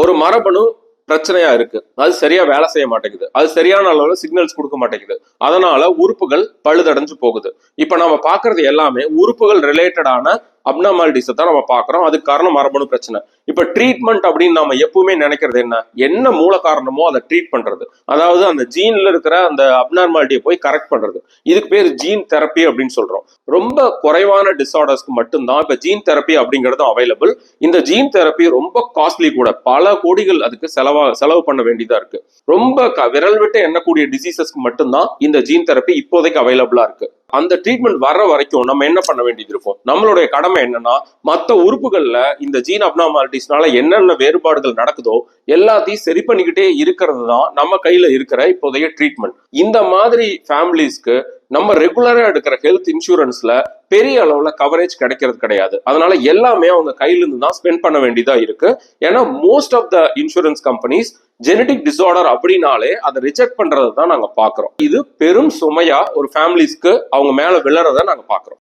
ஒரு மரபணு பிரச்சனையா இருக்கு. அது சரியா வேலை செய்ய மாட்டேங்குது. அது சரியான அளவுல சிக்னல்ஸ் கொடுக்க மாட்டேங்குது. அதனால உறுப்புகள் பழுதடைஞ்சு போகுது. இப்ப நம்ம பாக்குறது எல்லாமே உறுப்புகள் ரிலேட்டடான அப்னாமாலிட்டிஸை தான் நம்ம பார்க்குறோம். அதுக்கு காரணம் மரபணு பிரச்சனை. இப்போ ட்ரீட்மெண்ட் அப்படின்னு நம்ம எப்பவுமே நினைக்கிறது என்ன? என்ன மூல காரணமோ அதை ட்ரீட் பண்ணுறது அதாவது அந்த ஜீனில் இருக்கிற அந்த அப்னார்மாலிட்டியை போய் கரெக்ட் பண்ணுறது இதுக்கு பேர் ஜீன் தெரப்பி அப்படின்னு சொல்கிறோம் ரொம்ப குறைவான டிஸார்டர்ஸ்க்கு மட்டும்தான் இப்போ ஜீன் தெரப்பி அப்படிங்கிறதும் அவைலபிள் இந்த ஜீன் தெரப்பி ரொம்ப காஸ்ட்லி கூட. பல கோடிகள் அதுக்கு செலவாக செலவு பண்ண வேண்டியதாக இருக்குது ரொம்ப க- விரல் விட்டு எண்ணக்கூடிய டிசீசஸ்க்கு மட்டும்தான் இந்த ஜீன் தெரப்பி இப்போதைக்கு அவைலபிளாக இருக்குது அந்த ட்ரீட்மெண்ட் வர்ற வரைக்கும் நம்ம என்ன பண்ண வேண்டியது இருக்கும்? நம்மளுடைய கடமை என்னன்னா மற்ற உறுப்புகள்ல இந்த ஜீன் அப்னாமாலிட்டிஸ்னால என்னென்ன வேறுபாடுகள் நடக்குதோ எல்லாத்தையும் சரி பண்ணிக்கிட்டே இருக்கிறது தான் நம்ம கையில இருக்கிற இப்போதைய ட்ரீட்மெண்ட் இந்த மாதிரி ஃபேமிலிஸ்க்கு நம்ம ரெகுலரா எடுக்கிற ஹெல்த் இன்சூரன்ஸ்ல பெரிய அளவுல கவரேஜ் கிடைக்கிறது கிடையாது. அதனால எல்லாமே அவங்க கையிலிருந்து தான் ஸ்பெண்ட் பண்ண வேண்டியதா இருக்கு. ஏன்னா most of the insurance companies genetic disorder அப்படின்னாலே அதை ரிஜெக்ட் பண்றதை தான் நாங்க பாக்குறோம் இது பெரும் சுமையா ஒரு ஃபேமிலிஸ்க்கு அவங்க மேல விழறத நாங்க பாக்குறோம்